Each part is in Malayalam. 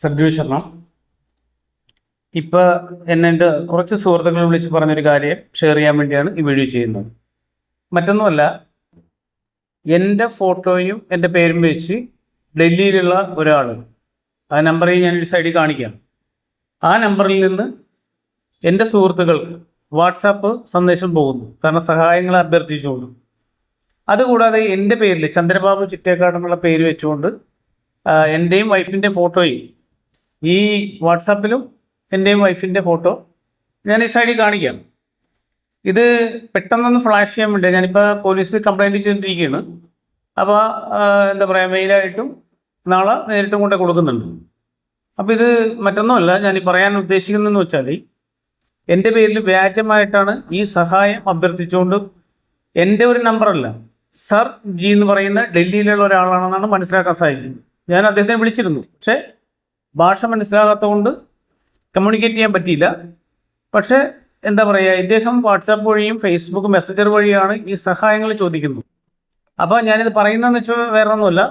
സദ്വിശരണം ഇപ്പോൾ എന്നെ എന്റെ കുറച്ച് സുഹൃത്തുക്കൾ വിളിച്ച് പറഞ്ഞൊരു കാര്യം ഷെയർ ചെയ്യാൻ വേണ്ടിയാണ് ഈ വീഡിയോ ചെയ്യുന്നത്. മറ്റൊന്നുമല്ല എന്റെ ഫോട്ടോയും എന്റെ പേരും വെച്ച് ഡൽഹിയിലുള്ള ഒരാൾ ആ നമ്പറിൽ ഞാൻ ഒരു സൈഡിൽ കാണിക്കാം. ആ നമ്പറിൽ നിന്ന് എന്റെ സുഹൃത്തുക്കൾക്ക് വാട്സാപ്പ് സന്ദേശം പോകുന്നു. കാരണം സഹായങ്ങൾ അഭ്യർത്ഥിച്ചുകൊണ്ട്. അതുകൂടാതെ എന്റെ പേരിൽ ചന്ദ്രബാബു ചിറ്റേക്കാട് എന്നുള്ള പേര് വെച്ചുകൊണ്ട് എന്റെയും വൈഫിന്റെ ഫോട്ടോയും ഈ വാട്സാപ്പിലും എന്റെയും വൈഫിന്റെ ഫോട്ടോ ഞാൻ ഈ സൈഡിൽ കാണിക്കാം. ഇത് പെട്ടെന്നൊന്ന് ഫ്ലാഷ് ചെയ്യാൻ വേണ്ടി ഞാനിപ്പോൾ പോലീസിൽ കംപ്ലൈന്റ് ചെയ്തിരിക്കുകയാണ് അപ്പോൾ എന്താ പറയുക മെയിലായിട്ടും നാളെ നേരിട്ടും കൊണ്ട് കൊടുക്കുന്നുണ്ട്. അപ്പോൾ ഇത് മറ്റൊന്നുമല്ല ഞാൻ പറയാൻ ഉദ്ദേശിക്കുന്നതെന്ന് വെച്ചാൽ എന്റെ പേരിൽ വ്യാജമായിട്ടാണ് ഈ സഹായം അഭ്യർത്ഥിച്ചുകൊണ്ട് എന്റെ ഒരു നമ്പറല്ല സർ ജി എന്ന് പറയുന്ന ഡൽഹിയിലുള്ള ഒരാളാണെന്നാണ് മനസ്സിലാക്കാൻ സാധിക്കുന്നത്. ഞാൻ അദ്ദേഹത്തിനെ വിളിച്ചിരുന്നു. പക്ഷേ ഭാഷ മനസ്സിലാകാത്തതുകൊണ്ട് കമ്മ്യൂണിക്കേറ്റ് ചെയ്യാൻ പറ്റിയില്ല. പക്ഷേ എന്താ പറയുക ഇദ്ദേഹം വാട്സാപ്പ് വഴിയും ഫേസ്ബുക്ക് മെസ്സഞ്ചർ വഴിയാണ് ഈ സഹായങ്ങൾ ചോദിക്കുന്നത്. അപ്പോൾ ഞാനിത് പറയുന്നതെന്ന് വെച്ചാൽ വേറെ ഒന്നുമല്ല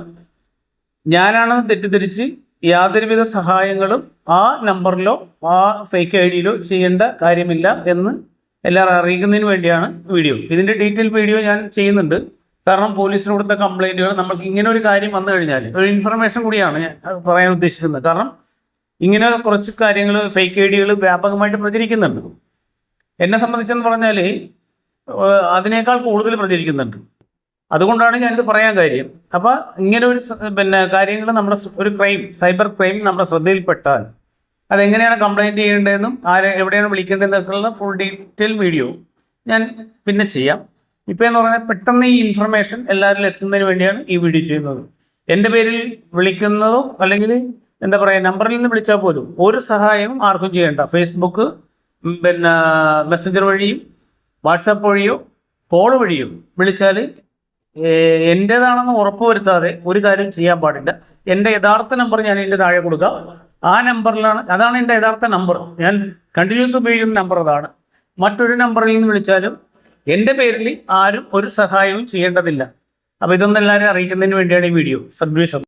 ഞാനാണ് തെറ്റിദ്ധരിച്ച് യാതൊരുവിധ സഹായങ്ങളും ആ നമ്പറിലോ ആ ഫേക്ക് ഐ ഡിയിലോ ചെയ്യേണ്ട കാര്യമില്ല എന്ന് എല്ലാവരും അറിയിക്കുന്നതിന് വേണ്ടിയാണ് വീഡിയോ ഇതിന്റെ ഡീറ്റെയിൽ വീഡിയോ ഞാൻ ചെയ്യുന്നുണ്ട്. കാരണം പോലീസിന് കൊടുത്ത കംപ്ലൈന്റുകൾ നമുക്ക് ഇങ്ങനെ ഒരു കാര്യം വന്നു കഴിഞ്ഞാൽ ഒരു ഇൻഫർമേഷൻ കൂടിയാണ് ഞാൻ പറയാൻ ഉദ്ദേശിക്കുന്നത്. കാരണം ഇങ്ങനെ കുറച്ച് കാര്യങ്ങൾ ഫേക്ക് ഐ ഡികൾ വ്യാപകമായിട്ട് പ്രചരിക്കുന്നുണ്ട്. എന്നെ സംബന്ധിച്ചെന്ന് പറഞ്ഞാൽ അതിനേക്കാൾ കൂടുതൽ പ്രചരിക്കുന്നുണ്ട്. അതുകൊണ്ടാണ് ഞാനിത് പറയാൻ കാര്യം. അപ്പോൾ ഇങ്ങനെ ഒരു പിന്നെ കാര്യങ്ങൾ നമ്മുടെ ഒരു ക്രൈം സൈബർ ക്രൈം നമ്മുടെ ശ്രദ്ധയിൽപ്പെട്ടാൽ അതെങ്ങനെയാണ് കംപ്ലൈന്റ് ചെയ്യേണ്ടതെന്നും ആരെ എവിടെയാണ് വിളിക്കേണ്ടതെന്നൊക്കെയുള്ള ഫുൾ ഡീറ്റെയിൽ വീഡിയോ ഞാൻ പിന്നെ ചെയ്യാം. ഇപ്പോൾ എന്ന് പറഞ്ഞാൽ പെട്ടെന്ന് ഈ ഇൻഫർമേഷൻ എല്ലാവരിലും എത്തുന്നതിന് വേണ്ടിയാണ് ഈ വീഡിയോ ചെയ്യുന്നത്. എന്റെ പേരിൽ വിളിക്കുന്നതോ അല്ലെങ്കിൽ എന്താ പറയുക നമ്പറിൽ നിന്ന് വിളിച്ചാൽ പോലും ഒരു സഹായവും ആർക്കും ചെയ്യേണ്ട. ഫേസ്ബുക്ക് പിന്നെ മെസ്സഞ്ചർ വഴിയും വാട്സാപ്പ് വഴിയോ കോൾ വഴിയോ വിളിച്ചാൽ എന്റേതാണെന്ന് ഉറപ്പുവരുത്താതെ ഒരു കാര്യം ചെയ്യാൻ പാടില്ല. എന്റെ യഥാർത്ഥ നമ്പർ ഞാൻ എന്റെ താഴെ കൊടുക്കാം. ആ നമ്പറിലാണ് അതാണ് എന്റെ യഥാർത്ഥ നമ്പർ ഞാൻ കണ്ടിന്യൂസ് ഉപയോഗിക്കുന്ന നമ്പർ അതാണ്. മറ്റൊരു നമ്പറിൽ നിന്ന് വിളിച്ചാലും എന്റെ പേരിൽ ആരും ഒരു സഹായവും ചെയ്യേണ്ടതില്ല. അപ്പോൾ ഇതൊന്നും എല്ലാവരും അറിയിക്കുന്നതിന് വേണ്ടിയാണ് ഈ വീഡിയോ സദ്വേഷം